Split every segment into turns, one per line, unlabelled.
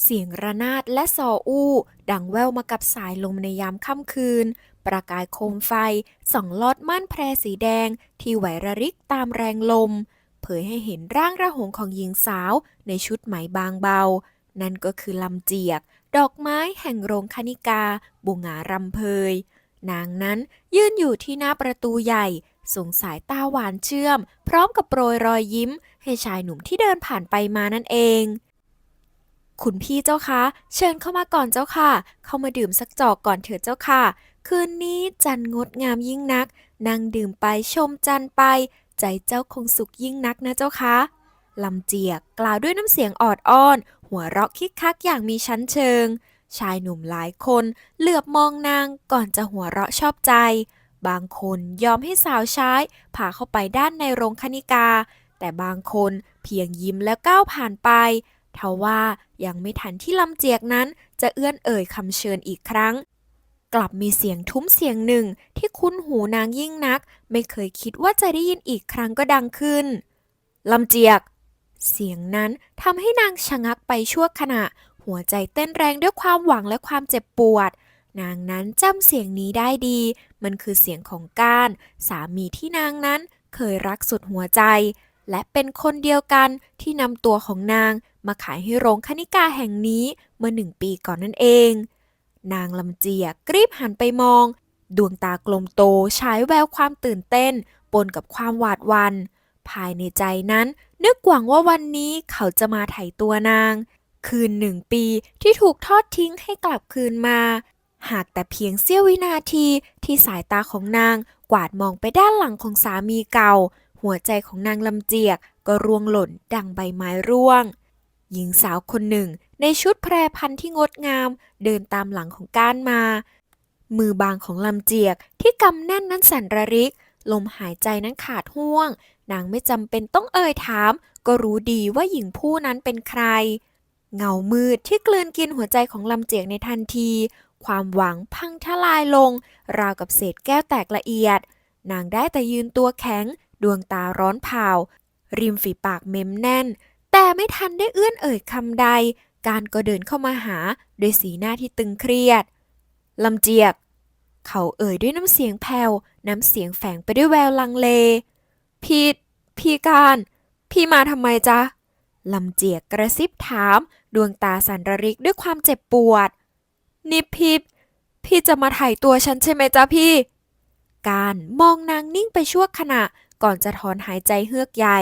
เสียงระนาดและซออู้ ดังแว่วมากับสายลมในยามค่ำคืน ประกายโคมไฟส่องลอดม่านแพรสีแดง ที่ไหวระริกตามแรงลม เผยให้เห็นร่างระหงของหญิงสาวในชุดไหมบางเบา นั่นก็คือลำเจียก ดอกไม้แห่งโรงคณิกา บุงารำเพย นางนั้นยืนอยู่ที่หน้าประตูใหญ่ส่งสายตาหวานเชื่อม พร้อมกับโปรยรอยยิ้ม ให้ชายหนุ่มที่เดินผ่านไปมานั่นเอง คุณพี่เจ้าคะ เชิญเข้ามาก่อนเจ้าค่ะ เข้ามาดื่มสักจอกก่อนเถิดเจ้าค่ะ คืนนี้จันงดงามยิ่งนัก นั่งดื่มไปชมจันไป ใจเจ้าคงสุขยิ่งนักนะเจ้าคะลำเจียกกล่าวด้วยน้ำเสียงออดอ้อน หัวเราะคิกคักอย่างมีชั้นเชิง ชายหนุ่มหลายคนเหลือบมองนางก่อนจะหัวเราะชอบใจ บางคนยอมให้สาวใช้พาเข้าไปด้านในโรงคณิกา แต่บางคนเพียงยิ้มแล้วก้าวผ่านไป ทว่ายังไม่ทันที่ลำเจียกนั้นจะเอื้อนเอ่ยคำเชิญอีกครั้ง กลับมีเสียงทุ้มเสียงหนึ่งที่คุ้นหูนางยิ่งนัก ไม่เคยคิดว่าจะได้ยินอีกครั้งก็ดังขึ้นลำเจียก เสียงนั้นทำให้นางชะงักไปชั่วขณะ หัวใจเต้นแรงด้วยความหวังและความเจ็บปวดนางนั้นจำเสียงนี้ได้ดี มันคือเสียงของก้าน สามีที่นางนั้นเคยรักสุดหัวใจ และเป็นคนเดียวกันที่นำตัวของนางมาขายให้โรงคณิกาแห่งนี้เมื่อหนึ่งปีก่อนนั่นเอง นางลำเจียกรีบหันไปมอง ดวงตากลมโตฉายแววความตื่นเต้น ปนกับความหวาดหวัน ภายในใจนั้น นึกหวังว่าวันนี้เขาจะมาไถ่ตัวนาง คืนหนึ่งปีที่ถูกทอดทิ้งให้กลับคืนมา หากแต่เพียงเสี้ยววินาทีที่สายตาของนางกวาดมองไปด้านหลังของสามีเก่า หัวใจของนางลำเจียกก็ร่วงหล่นดังใบไม้ร่วง หญิงสาวคนหนึ่ง ในชุดแพรพันที่งดงาม เดินตามหลังของก้านมา มือบางของลำเจียกที่กำแน่นนั้นสั่นระริก ลมหายใจนั้นขาดห่วง นางไม่จำเป็นต้องเอ่ยถาม ก็รู้ดีว่าหญิงผู้นั้นเป็นใคร เงามืดที่กลืนกินหัวใจของลำเจียกในทันที ความหวังพังทลายลง ราวกับเศษแก้วแตกละเอียดนางได้แต่ยืนตัวแข็ง ดวงตาร้อนเผาริมฝีปากเม้มแน่น แต่ไม่ทันได้เอื้อนเอ่ยคำใด การก็เดินเข้ามาหาด้วยสีหน้าที่ตึงเครียดลำเจียก เขาเอ่ยด้วยน้ำเสียงแผ่วน้ำเสียงแฝงไปด้วยแววลังเล พี่พี่การ พี่มาทำไมจ๊ะลำเจียกกระซิบถาม ดวงตาสันระริกด้วยความเจ็บปวด นี่พี่พี่จะมาถ่ายตัวฉันใช่ไหมจ๊ะพี่ การมองนางนิ่งไปชั่วขณะ ก่อนจะถอนหายใจเฮือกใหญ่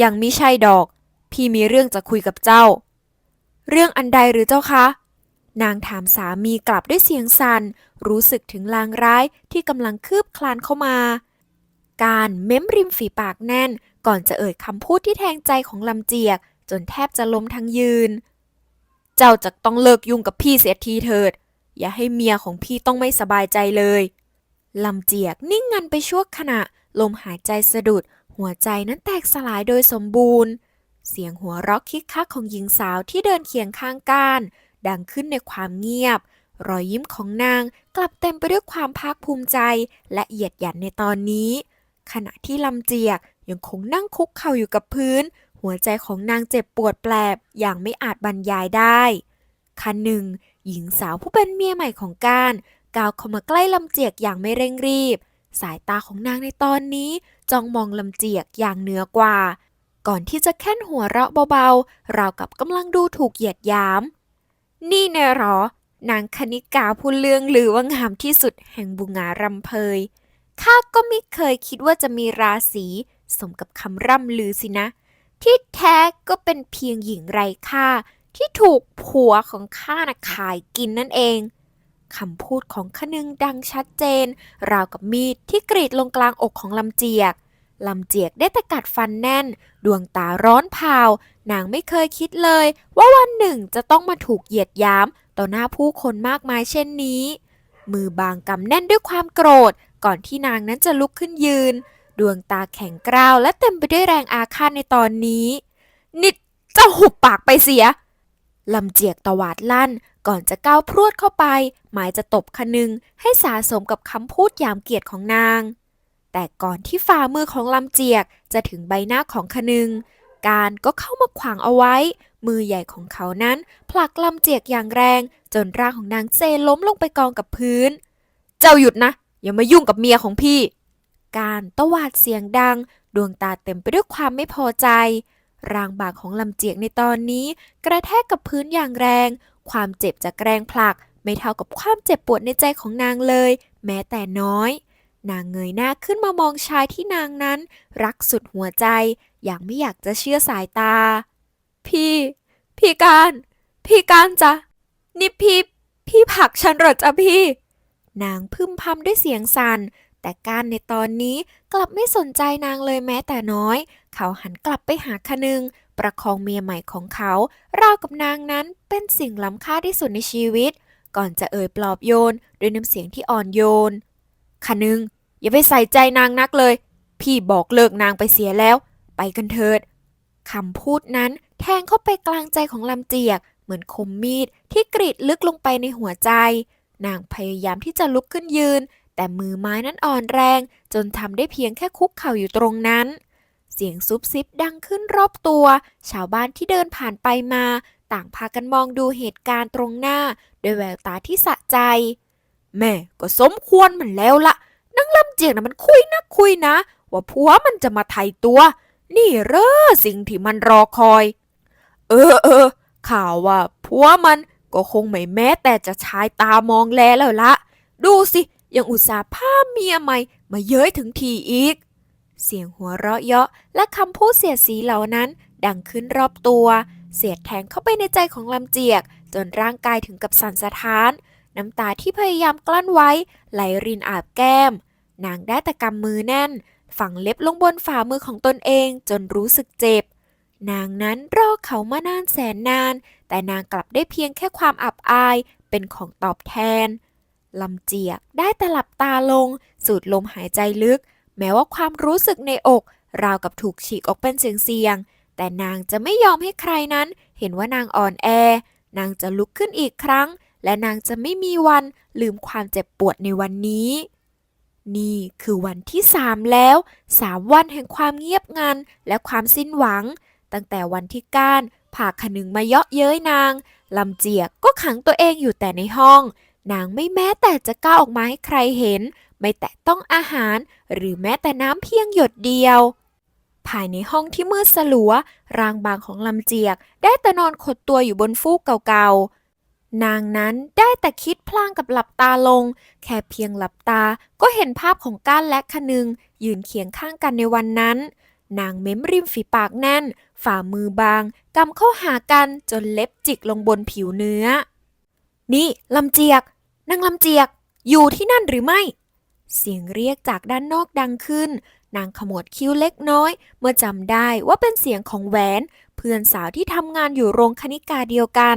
ยังมิใช่ดอก พี่มีเรื่องจะคุยกับเจ้า เรื่องอันใดหรือเจ้าคะ นางถามสามีกลับด้วยเสียงสัน่น รู้สึกถึงลางร้ายที่กำลังคืบคลานเข้ามา การเม้มริมฝีปากแน่น ก่อนจะเอ่ยคำพูดที่แทงใจของลำเจียก จนแทบจะล้มทั้งยืน เจ้าจะต้องเลิกยุ่งกับพี่เสียทีเถิด อย่าให้เมียของพี่ต้องไม่สบายใจเลยลำเจียกนิ่งงันไปชั่วขณะ ลมหายใจสะดุด หัวใจนั้นแตกสลายโดยสมบูรณ์ เสียงหัวเราะคิกคักของหญิงสาวที่เดินเคียงข้างก้าน ดังขึ้นในความเงียบ รอยยิ้มของนางกลับเต็มไปด้วยความภาคภูมิใจ และเหยียดหยันในตอนนี้ ขณะที่ลำเจียกยังคงนั่งคุกเข่าอยู่กับพื้น หัวใจของนางเจ็บปวดแปลบอย่างไม่อาจบรรยายได้คันหนึ่ง หญิงสาวผู้เป็นเมียใหม่ของการก้าวเข้ามาใกล้ลำเจียกอย่างไม่เร่งรีบ สายตาของนางในตอนนี้จ้องมองลำเจียกอย่างเหนือกว่า ก่อนที่จะแค่นหัวเราะเบาๆ ราวกับกำลังดูถูกเหยียดยาม นี่เน่หรอ นางคณิกาผู้เลืองลือว่างามที่สุดแห่งบุงารำเพยข้าก็ไม่เคยคิดว่าจะมีราศีสมกับคำร่ำลือสินะ ที่แท้ก็เป็นเพียงหญิงไร้ค่าที่ถูกผัวของข้านะขายกินนั่นเอง คำพูดของขนึงดังชัดเจน ราวกับมีดที่กรีดลงกลางอกของลำเจียกลำเจียกได้แต่กัดฟันแน่น ดวงตาร้อนเผา นางไม่เคยคิดเลย ว่าวันหนึ่งจะต้องมาถูกเหยียดยามต่อหน้าผู้คนมากมายเช่นนี้ มือบางกำแน่นด้วยความโกรธ ก่อนที่นางนั้นจะลุกขึ้นยืน ดวงตาแข็งกร้าวและเต็มไปด้วยแรงอาฆาตในตอนนี้ นิดเจ้าหุบปากไปเสีย ลำเจียกตวาดลั่น ก่อนจะก้าวพรวดเข้าไป หมายจะตบคนึง ให้สาสมกับคำพูดยามเกียรติของนาง แต่ก่อนที่ฝ่ามือของลำเจียกจะถึงใบหน้าของคนึง การก็เข้ามาขวางเอาไว้ มือใหญ่ของเขานั้นผลักลำเจียกอย่างแรง จนร่างของนางเซล้มลงไปกองกับพื้น เจ้าหยุดนะ อย่ามายุ่งกับเมียของพี่ การตวาดเสียงดัง ดวงตาเต็มไปด้วยความไม่พอใจ ร่างบางของลำเจียกในตอนนี้ กระแทกกับพื้นอย่างแรง ความเจ็บจากแรงผลัก ไม่เท่ากับความเจ็บปวดในใจของนางเลย แม้แต่น้อย นางเงยหน้าขึ้นมามองชายที่นางนั้น รักสุดหัวใจ อย่างไม่อยากจะเชื่อสายตา พี่ พี่การ พี่การจ้ะนี่พี่ พี่ผักฉันหรอจ๊ะพี่ นางพึมพำด้วยเสียงสั่น แต่การในตอนนี้กลับไม่สนใจนางเลยแม้แต่น้อย เขาหันกลับไปหาคนึง ประคองเมียใหม่ของเขา ราวกับนางนั้นเป็นสิ่งล้ำค่าที่สุดในชีวิต ก่อนจะเอ่ยปลอบโยนด้วยน้ำเสียงที่อ่อนโยน คนึง อย่าไปใส่ใจนางนักเลย พี่บอกเลิกนางไปเสียแล้ว ไปกันเถิดคำพูดนั้นแทงเข้าไปกลางใจของลำเจียก เหมือนคมมีดที่กรีดลึกลงไปในหัวใจ นางพยายามที่จะลุกขึ้นยืน แต่มือไม้นั้นอ่อนแรง จนทำได้เพียงแค่คุกเข่าอยู่ตรงนั้น เสียงซุบซิบดังขึ้นรอบตัว ชาวบ้านที่เดินผ่านไปมา ต่างพากันมองดูเหตุการณ์ตรงหน้า ด้วยแววตาที่สะใจ แม่ก็สมควรมันแล้วละนางลำเจียกนะมันคุยนะคุยนะ ว่าผัวมันจะมาไถ่ตัว นี่เหรอสิ่งที่มันรอคอย เออเออข่าวว่าผัวมันก็คงไม่แม้แต่จะชายตามองแลแล้วละ ดูสิ ยังอุตส่าห์พาเมียใหม่มาเย้ยถึงทีอีก เสียงหัวเราะเยาะและคำพูดเสียดสีเหล่านั้น ดังขึ้นรอบตัว เสียดแทงเข้าไปในใจของลำเจียก จนร่างกายถึงกับสั่นสะท้าน น้ำตาที่พยายามกลั้นไว้ ไหลรินอาบแก้ม นางได้แต่กำมือแน่น ฝังเล็บลงบนฝ่ามือของตนเองจนรู้สึกเจ็บ นางนั้นรอเขามานานแสนนาน แต่นางกลับได้เพียงแค่ความอับอายเป็นของตอบแทน ลำเจียกได้แต่หลับตาลง สูดลมหายใจลึก แม้ว่าความรู้สึกในอก ราวกับถูกฉีกออกเป็นเสียงๆแต่นางจะไม่ยอมให้ใครนั้น เห็นว่านางอ่อนแอ นางจะลุกขึ้นอีกครั้ง และนางจะไม่มีวันลืมความเจ็บปวดในวันนี้ นี่คือวันที่สามแล้วสามวันแห่งความเงียบงันและความสิ้นหวัง ตั้งแต่วันที่ก้านผาขนึงมาเยาะเย้ยนางลำเจียกก็ขังตัวเองอยู่แต่ในห้อง นางไม่แม้แต่จะก้าวออกมาให้ใครเห็น ไม่แตะต้องอาหาร หรือแม้แต่น้ำเพียงหยดเดียว ภายในห้องที่มืดสลัว ร่างบางของลำเจียก ได้แต่นอนขดตัวอยู่บนฟูกเก่าๆ นางนั้นได้แต่คิดพลางกับหลับตาลง แค่เพียงหลับตาก็เห็นภาพของก้านและคนึง ยืนเคียงข้างกันในวันนั้น นางเม้มริมฝีปากแน่น ฝ่ามือบางกำเข้าหากันจนเล็บจิกลงบนผิวเนื้อ นี่ลำเจียกนางลำเจียก อยู่ที่นั่นหรือไม่ เสียงเรียกจากด้านนอกดังขึ้น นางขมวดคิ้วเล็กน้อย เมื่อจำได้ว่าเป็นเสียงของแหวน เพื่อนสาวที่ทำงานอยู่โรงคณิกาเดียวกัน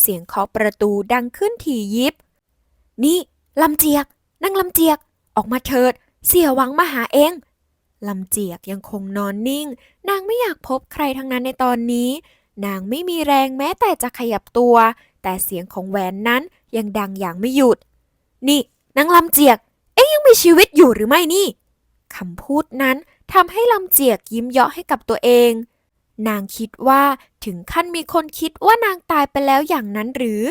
เสียงเคาะประตูดังขึ้นถี่ยิบ นี่ลำเจียกนางลำเจียก ออกมาเถิด เสียหวังมาหาเองลำเจียกยังคงนอนนิ่ง นางไม่อยากพบใครทั้งนั้นในตอนนี้ นางไม่มีแรงแม้แต่จะขยับตัว แต่เสียงของแหวนนั้นยังดังอย่างไม่หยุด นี่นางลำเจียก เอ๊ยยังมีชีวิตอยู่หรือไม่นี่คำพูดนั้นทำให้ลำเจียกยิ้มเยาะให้กับตัวเอง นางคิดว่าถึงขั้นมีคนคิดว่านางตายไปแล้วอย่างนั้นหรือ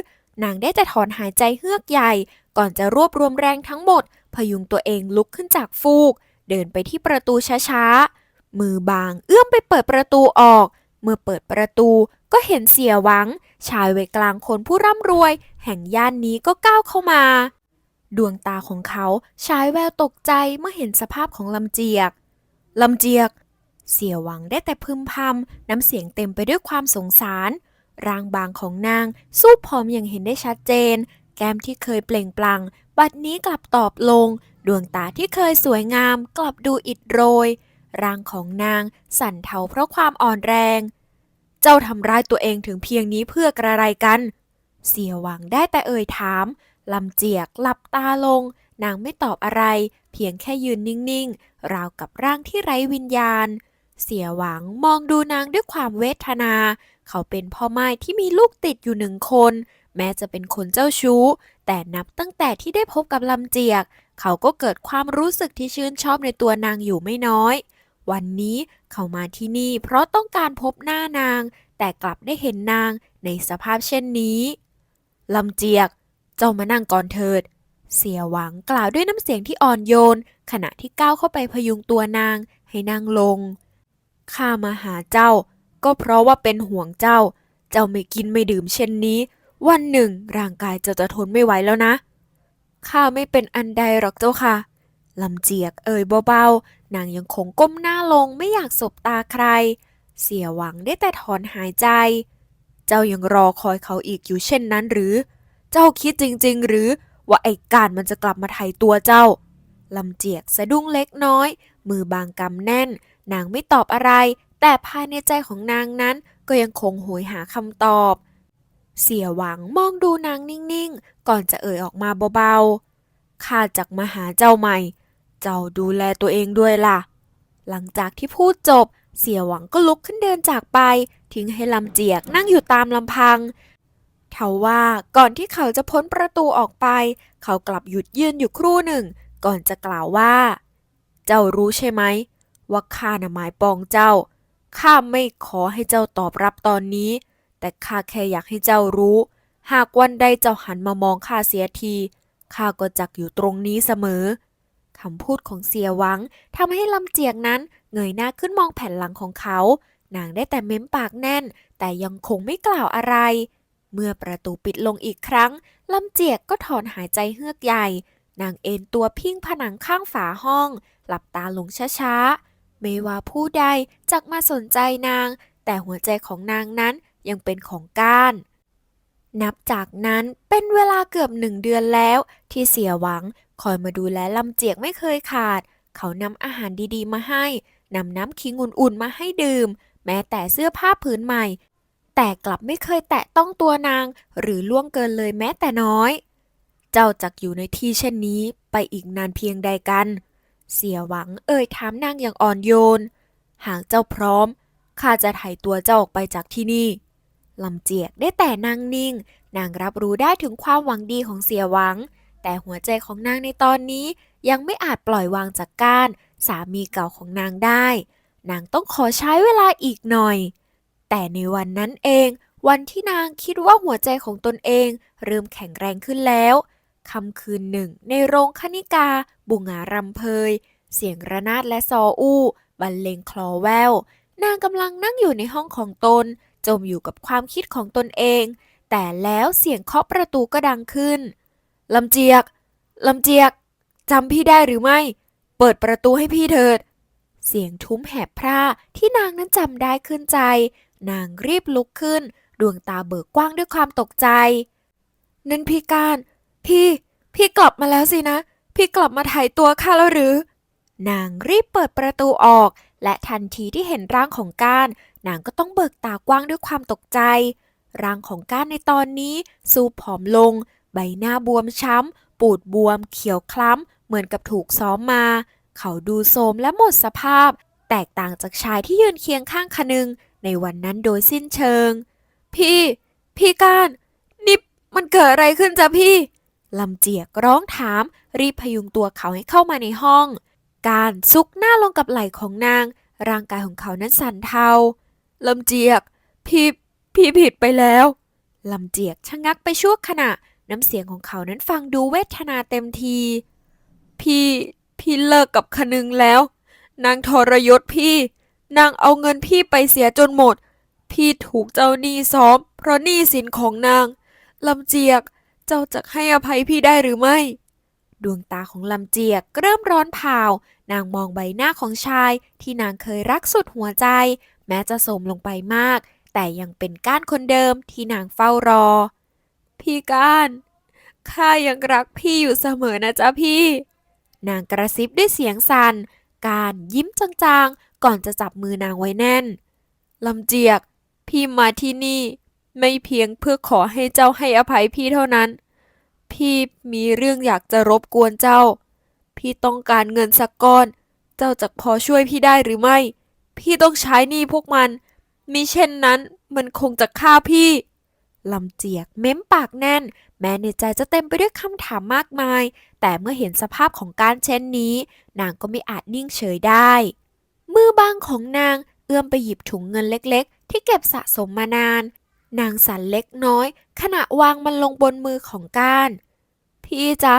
นางได้แต่ถอนหายใจเฮือกใหญ่ ก่อนจะรวบรวมแรงทั้งหมด พยุงตัวเองลุกขึ้นจากฟูก เดินไปที่ประตูช้าๆ มือบางเอื้อมไปเปิดประตูออก เมื่อเปิดประตูก็เห็นเสียหวัง ชายวัยกลางคนผู้ร่ำรวย แห่งย่านนี้ก็ก้าวเข้ามา ดวงตาของเขาฉายแววตกใจเมื่อเห็นสภาพของลำเจียก ลำเจียก เสียหวังได้แต่พึมพำน้ำเสียงเต็มไปด้วยความสงสาร ร่างบางของนางสู้ผอมอย่างเห็นได้ชัดเจน แก้มที่เคยเปล่งปลั่ง บัดนี้กลับตอบลง ดวงตาที่เคยสวยงาม กลับดูอิดโรยร่างของนางสั่นเทาเพราะความอ่อนแรง เจ้าทำร้ายตัวเองถึงเพียงนี้เพื่อกระไรกัน เสียหวังได้แต่เอ่ยถามลำเจียกหลับตาลง นางไม่ตอบอะไร เพียงแค่ยืนนิ่งๆ ราวกับร่างที่ไร้วิญญาณ เสียหวังมองดูนางด้วยความเวทนา เขาเป็นพ่อไม้ที่มีลูกติดอยู่หนึ่งคน แม้จะเป็นคนเจ้าชู้ แต่นับตั้งแต่ที่ได้พบกับลำเจียก เขาก็เกิดความรู้สึกที่ชื่นชอบในตัวนางอยู่ไม่น้อย วันนี้ เขามาที่นี่เพราะต้องการพบหน้านาง แต่กลับได้เห็นนางในสภาพเช่นนี้ลำเจียก เจ้ามานั่งก่อนเถิด เสียหวังกล่าวด้วยน้ำเสียงที่อ่อนโยน ขณะที่ก้าวเข้าไปพยุงตัวนางให้นั่งลง ข้ามาหาเจ้า ก็เพราะว่าเป็นห่วงเจ้า เจ้าไม่กินไม่ดื่มเช่นนี้ วันหนึ่ง ร่างกายเจ้าจะทนไม่ไหวแล้วนะ ข้าไม่เป็นอันใดหรอกเจ้าค่ะลำเจียกเอ่ยเบาๆ นางยังคงก้มหน้าลงไม่อยากสบตาใคร เสียหวังได้แต่ถอนหายใจ เจ้ายังรอคอยเขาอีกอยู่เช่นนั้นหรือ เจ้าคิดจริง ๆ หรือว่าไอ้การมันจะกลับมาไถ่ตัวเจ้าลำเจียกสะดุ้งเล็กน้อย มือบางกำแน่น นางไม่ตอบอะไร แต่ภายในใจของนางนั้นก็ยังคงโหยหาคำตอบ เสียหวังมองดูนางนิ่ง ๆ ก่อนจะเอ่ยออกมาเบาๆข้าจักมาหาเจ้าใหม่ เจ้าดูแลตัวเองด้วยล่ะ หลังจากที่พูดจบ เสียหวังก็ลุกขึ้นเดินจากไป ทิ้งให้ลำเจียกนั่งอยู่ตามลำพังทว่าก่อนที่เขาจะพ้นประตูออกไป เขากลับหยุดยืนอยู่ครู่หนึ่ง ก่อนจะกล่าวว่า เจ้ารู้ใช่ไหมว่าข้าน่ะหมายปองเจ้าข้าไม่ขอให้เจ้าตอบรับตอนนี้ แต่ข้าแค่อยากให้เจ้ารู้ หากวันใดเจ้าหันมามองข้าเสียทีข้าก็จักอยู่ตรงนี้เสมอ คำพูดของเสียหวังทำให้ลำเจียกนั้นเงยหน้าขึ้นมองแผ่นหลังของเขา นางได้แต่เม้มปากแน่น แต่ยังคงไม่กล่าวอะไร เมื่อประตูปิดลงอีกครั้งลำเจียกก็ถอนหายใจเฮือกใหญ่ นางเอนตัวพิงผนังข้างฝาห้อง หลับตาลงช้าๆ ไม่ว่าผู้ใดจักมาสนใจนาง แต่หัวใจของนางนั้นยังเป็นของก้าน นับจากนั้นเป็นเวลาเกือบหนึ่งเดือนแล้ว ที่เสียหวังคอยมาดูแลลำเจียกไม่เคยขาด เขานำอาหารดีๆมาให้นำน้ำขิงอุ่นๆมาให้ดื่ม แม้แต่เสื้อผ้าผืนใหม่ แต่กลับไม่เคยแตะต้องตัวนาง หรือล่วงเกินเลยแม้แต่น้อย เจ้าจักอยู่ในที่เช่นนี้ไปอีกนานเพียงใดกัน เสียหวังเอ่ยถามนางอย่างอ่อนโยน หากเจ้าพร้อมข้าจะไถ่ตัวเจ้าออกไปจากที่นี่ ลำเจียกได้แต่นางนิ่ง นางรับรู้ได้ถึงความหวังดีของเสียหวัง แต่หัวใจของนางในตอนนี้ยังไม่อาจปล่อยวางจากการสามีเก่าของนางได้ นางต้องขอใช้เวลาอีกหน่อย แต่ในวันนั้นเอง วันที่นางคิดว่าหัวใจของตนเอง เริ่มแข็งแรงขึ้นแล้วค่ำคืนหนึ่ง ในโรงคณิกา บุงารำเพย เสียงระนาดและซออู้บรรเลงคลอแวว นางกำลังนั่งอยู่ในห้องของตน จมอยู่กับความคิดของตนเอง แต่แล้วเสียงเคาะประตูก็ดังขึ้นลำเจียกลำเจียกจำพี่ได้หรือไม่ เปิดประตูให้พี่เถิด เสียงทุ้มแหบพร่าที่นางนั้นจำได้ขึ้นใจ นางรีบลุกขึ้น ดวงตาเบิกกว้างด้วยความตกใจ นั่นพี่การ พี่ พี่กลับมาแล้วสินะ พี่กลับมาถ่ายตัวข้าแล้วหรือ นางรีบเปิดประตูออก และทันทีที่เห็นร่างของกาน นางก็ต้องเบิกตากว้างด้วยความตกใจ ร่างของก้านในตอนนี้สูบผอมลง ใบหน้าบวมช้ำ ปูดบวม เขียวคล้ำ เหมือนกับถูกซ้อมมา เขาดูโทรมและหมดสภาพ แตกต่างจากชายที่ยืนเคียงข้างคนึง ในวันนั้นโดยสิ้นเชิง พี่ พี่ก้านนี่มันเกิดอะไรขึ้นจ๊ะพี่ลำเจียกร้องถาม รีบพยุงตัวเขาให้เข้ามาในห้อง การซุกหน้าลงกับไหล่ของนาง ร่างกายของเขานั้นสั่นเทา ลำเจียก พี่พี่ผิดไปแล้วลำเจียกชะงักไปชั่วขณะ น้ำเสียงของเขานั้นฟังดูเวทนาเต็มที พี่พี่เลิกกับคนึงแล้ว นางทรยศพี่ นางเอาเงินพี่ไปเสียจนหมด พี่ถูกเจ้าหนี้ซ้อม เพราะหนี้สินของนางลำเจียก เจ้าจะให้อภัยพี่ได้หรือไม่ ดวงตาของลำเจียกเริ่มร้อนเผา นางมองใบหน้าของชายที่นางเคยรักสุดหัวใจ แม้จะโสมลงไปมาก แต่ยังเป็นก้านคนเดิมที่นางเฝ้ารอ พี่ก้าน ข้ายังรักพี่อยู่เสมอนะจ๊ะพี่ นางกระซิบด้วยเสียงสัน่น การยิ้มจางๆ ก่อนจะจับมือนางไว้แน่น ลำเจียก พี่มาที่นี่ ไม่เพียงเพื่อขอให้เจ้าให้อภัยพี่เท่านั้น พี่มีเรื่องอยากจะรบกวนเจ้า พี่ต้องการเงินสักก้อน เจ้าจะพอช่วยพี่ได้หรือไม่ พี่ต้องใช้หนี้พวกมันมิเช่นนั้นมันคงจะฆ่าพี่ลำเจียกเม้มปากแน่น แม้ในใจจะเต็มไปด้วยคำถามมากมาย แต่เมื่อเห็นสภาพของการเช่นนี้ นางก็ไม่อาจนิ่งเฉยได้ มือบางของนางเอื้อมไปหยิบถุงเงินเล็กๆ ที่เก็บสะสมมานาน นางสั่นเล็กน้อย ขณะวางมันลงบนมือของก้าน พี่จ๊ะ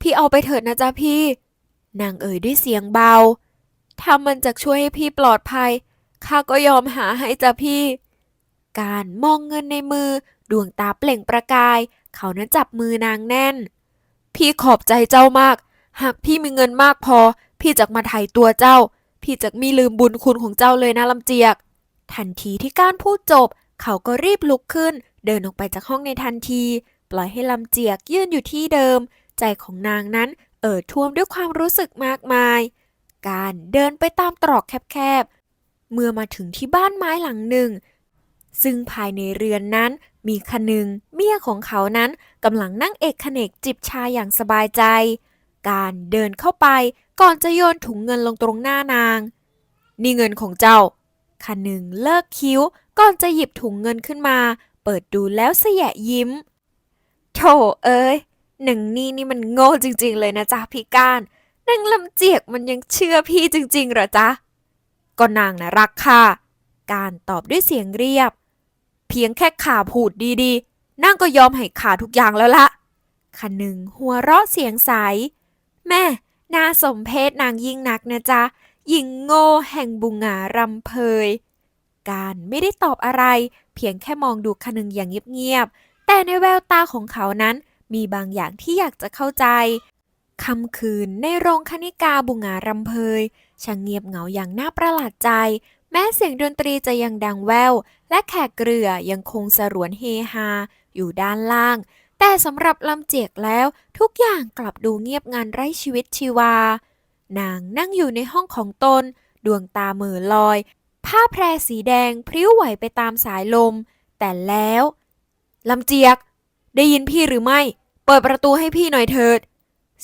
พี่เอาไปเถิดนะจ๊ะพี่ นางเอ่ยด้วยเสียงเบา ถ้ามันจะช่วยให้พี่ปลอดภัย ข้าก็ยอมหาให้จ้ะพี่ การมองเงินในมือ ดวงตาเปล่งประกาย เขานั้นจับมือนางแน่น พี่ขอบใจเจ้ามาก หากพี่มีเงินมากพอ พี่จะมาไถ่ตัวเจ้า พี่จะมีลืมบุญคุณของเจ้าเลยนะลำเจียก ทันทีที่กานพูดจบ เขาก็รีบลุกขึ้น เดินออกไปจากห้องในทันที ปล่อยให้ลำเจียกยืนอยู่ที่เดิม ใจของนางนั้นเอ่อท่วมด้วยความรู้สึกมากมาย การเดินไปตามตรอกแคบๆ เมื่อมาถึงที่บ้านไม้หลังหนึ่ง ซึ่งภายในเรือนนั้นมีคนึงเมียของเขานั้นกำลังนั่งเอกเนกจิบชาอย่างสบายใจ การเดินเข้าไปก่อนจะโยนถุงเงินลงตรงหน้านาง นี่เงินของเจ้าคนึงเลิกคิ้วก่อนจะหยิบถุงเงินขึ้นมา เปิดดูแล้วเสยะยิ้มโถเอ้ยหนึ่งนี่นี่มันโง่จริงๆเลยนะจ๊ะพี่ก้าน นางลำเจียกมันยังเชื่อพี่จริงๆเหรอจ๊ะ ก็นางนะรักค่ะ การตอบด้วยเสียงเรียบ เพียงแค่ข่าพูดดีๆ นางก็ยอมให้ข่าทุกอย่างแล้วละคันหนึ่งหัวเราะเสียงใส แม่นาสมเพชนางยิ่งนักนะจ๊ะหญิงโง่แห่งบุงหงารำเพย การไม่ได้ตอบอะไร เพียงแค่มองดูคนึงอย่างเงียบๆ แต่ในแววตาของเขานั้นมีบางอย่างที่อยากจะเข้าใจ ค่ำคืนในโรงคณิกาบุงารำเพยช่างเงียบเหงาอย่างน่าประหลาดใจ แม้เสียงดนตรีจะยังดังแว่วและแขกเรือยังคงสรวนเฮฮา อยู่ด้านล่าง แต่สำหรับลำเจียกแล้วทุกอย่างกลับดูเงียบงันไร้ชีวิตชีวา นางนั่งอยู่ในห้องของตน ดวงตาเหม่อลอย ผ้าแพรสีแดงพริ้วไหวไปตามสายลม แต่แล้วลำเจียก ได้ยินพี่หรือไม่ เปิดประตูให้พี่หน่อยเถิด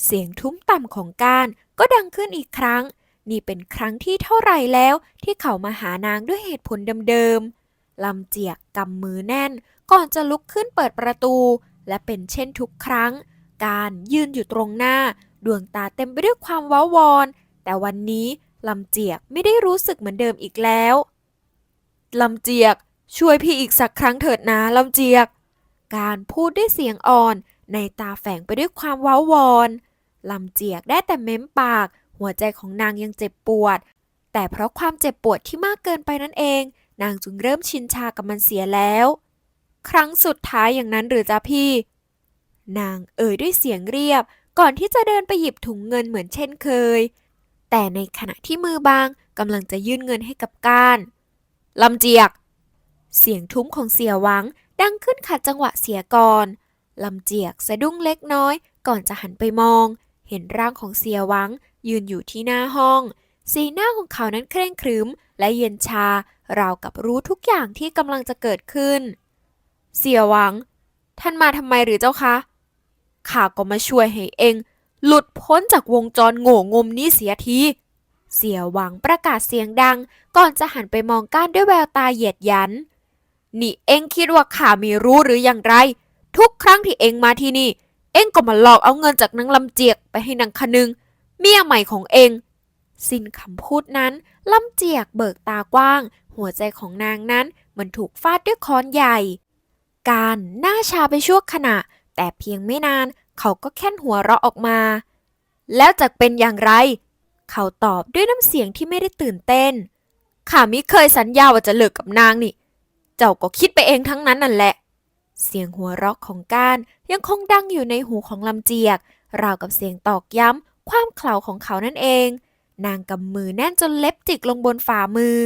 เสียงทุ้มต่ำของการก็ดังขึ้นอีกครั้ง นี่เป็นครั้งที่เท่าไหร่แล้วที่เขามาหานางด้วยเหตุผลเดิมๆลำเจียกกำมือแน่น ก่อนจะลุกขึ้นเปิดประตู และเป็นเช่นทุกครั้ง การยืนอยู่ตรงหน้า ดวงตาเต็มไปด้วยความว้าวอน แต่วันนี้ลำเจียกไม่ได้รู้สึกเหมือนเดิมอีกแล้วลำเจียก ช่วยพี่อีกสักครั้งเถิดนะลำเจียก การพูดด้วยเสียงอ่อน ในตาแฝงไปด้วยความว้าวอน ลำเจียกได้แต่เม้มปาก หัวใจของนางยังเจ็บปวด แต่เพราะความเจ็บปวดที่มากเกินไปนั่นเอง นางจึงเริ่มชินชากับมันเสียแล้ว ครั้งสุดท้ายอย่างนั้นหรือจ๊ะพี่ นางเอ่ยด้วยเสียงเรียบ ก่อนที่จะเดินไปหยิบถุงเงินเหมือนเช่นเคย แต่ในขณะที่มือบางกำลังจะยื่นเงินให้กับก้านลำเจียก เสียงทุ้มของเสียหวังดังขึ้นขัดจังหวะเสียก่อนลำเจียกสะดุ้งเล็กน้อยก่อนจะหันไปมอง เห็นร่างของเสียหวัง ยืนอยู่ที่หน้าห้อง สีหน้าของเขานั้นเคร่งครึม และเย็นชา ราวกับรู้ทุกอย่างที่กำลังจะเกิดขึ้น เสียหวัง ท่านมาทำไมหรือเจ้าคะข้าก็มาช่วยให้เอง หลุดพ้นจากวงจรโง่งมนี้เสียทีเสียหวังประกาศเสียงดัง ก่อนจะหันไปมองก้านด้วยแววตาเหยียดยัน นี่เองคิดว่าข้าม่รู้หรืออย่างไร ทุกครั้งที่เองมาที่นี่ เองก็มาหลอกเอาเงินจากนางลำเจียกไปให้นางคนึง เมียใหม่ของเองสิ้นคำพูดนั้นลำเจียกเบิกตากว้าง หัวใจของนางนั้นเหมันถูกฟาดด้วยค้อนใหญ่ การหน้าชาไปชั่วขณะ แต่เพียงไม่นานเขาก็แค่นหัวเราะออกมา แล้วจะเป็นอย่างไร เขาตอบด้วยน้ำเสียงที่ไม่ได้ตื่นเต้นข้ามิเคยสัญญาว่าจะเลิกกับนางนี่ เจ้าก็คิดไปเองทั้งนั้นนั่นแหละ เสียงหัวเราะของก้านยังคงดังอยู่ในหูของลำเจียก ราวกับเสียงตอกย้ำความเขลาของเขานั่นเอง นางกำมือแน่นจนเล็บจิกลงบนฝ่ามือ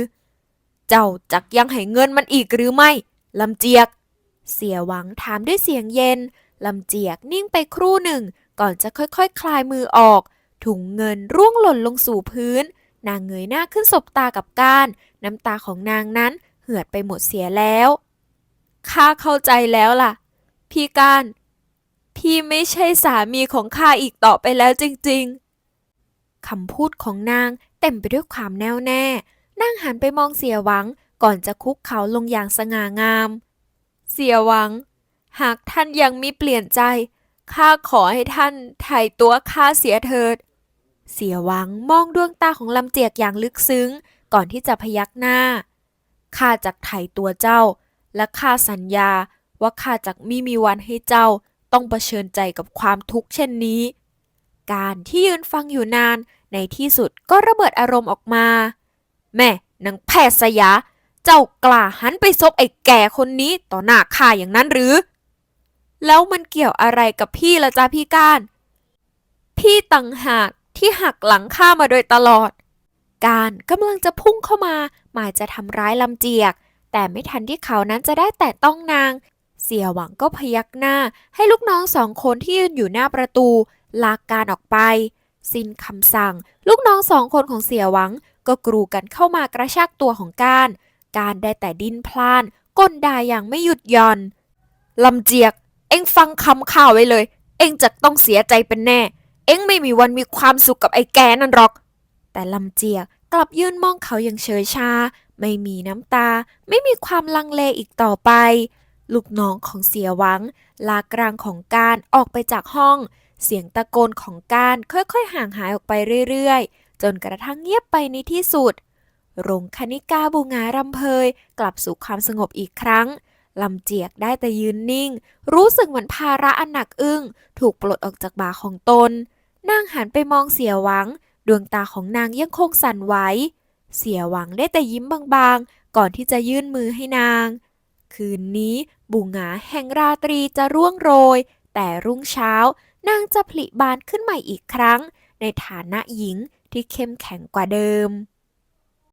เจ้าจักยังให้เงินมันอีกหรือไม่ลำเจียก เสียหวังถามด้วยเสียงเย็นลำเจียกนิ่งไปครู่หนึ่ง ก่อนจะค่อยๆคคลายมือออก ถุงเงินร่วงหล่นลงสู่พื้น นางเงยหน้าขึ้นสบตากับก้าน น้ำตาของนางนั้นเหือดไปหมดเสียแล้ว ข้าเข้าใจแล้วล่ะ พี่ก้าน พี่ไม่ใช่สามีของข้าอีกต่อไปแล้วจริงๆคำพูดของนางเต็มไปด้วยความแน่วแน่ นางหันไปมองเสียหวังก่อนจะคุกเขาลงอย่างสง่างาม เสียหวัง หากท่านยังมิเปลี่ยนใจข้าขอให้ท่านไถ่ตัวข้าเสียเถิด เสียหวังมองดวงตาของลำเจียกอย่างลึกซึ้ง ก่อนที่จะพยักหน้าข้าจักไถ่ตัวเจ้า และข้าสัญญาว่าข้าจักมิมีวันให้เจ้าต้องเผชิญใจกับความทุกข์เช่นนี้ การที่ยืนฟังอยู่นานในที่สุดก็ระเบิดอารมณ์ออกมา แม่นางแพทย์สยา เจ้ากล้าหันไปซบไอ้แก่คนนี้ต่อหน้าข้าอย่างนั้นหรือ แล้วมันเกี่ยวอะไรกับพี่ละจ้าพี่ก้าน พี่ตังหากที่หักหลังข้ามาโดยตลอด การกำลังจะพุ่งเข้ามาหมายจะทำร้ายลำเจียก แต่ไม่ทันที่เขานั้นจะได้แตะต้องนาง เสียหวังก็พยักหน้า ให้ลูกน้องสองคนที่ยืนอยู่หน้าประตู ลากการออกไป สิ้นคำสั่ง ลูกน้องสองคนของเสียหวัง ก็กรูกันเข้ามากระชากตัวของการ การได้แต่ดิ้นพล่านก้นด่าอย่างไม่หยุดหย่อนลำเจียก เอ็งฟังคำข่าวไว้เลย เอ็งจะต้องเสียใจเป็นแน่ เอ็งไม่มีวันมีความสุขกับไอ้แกนั่นหรอก แต่ลำเจียกกลับยืนมองเขาอย่างเฉยชา ไม่มีน้ำตา ไม่มีความลังเลอีกต่อไป ลูกน้องของเสียหวัง ลากรางของการออกไปจากห้อง เสียงตะโกนของการค่อยๆ ห่างหายออกไปเรื่อยๆ จนกระทั่งเงียบไปในที่สุด รงคณิกาบูงารำเพยกลับสู่ความสงบอีกครั้งลำเจียกได้แต่ยืนนิ่ง รู้สึกเหมือนภาระอันหนักอึ้ง ถูกปลดออกจากบ่าของตน นางหันไปมองเสียหวัง ดวงตาของนางยังคงสั่นไหว เสียหวังได้แต่ยิ้มบางๆ ก่อนที่จะยื่นมือให้นาง คืนนี้บุงหาแห่งราตรีจะร่วงโรย แต่รุ่งเช้านางจะผลิบานขึ้นใหม่อีกครั้ง ในฐานะหญิงที่เข้มแข็งกว่าเดิม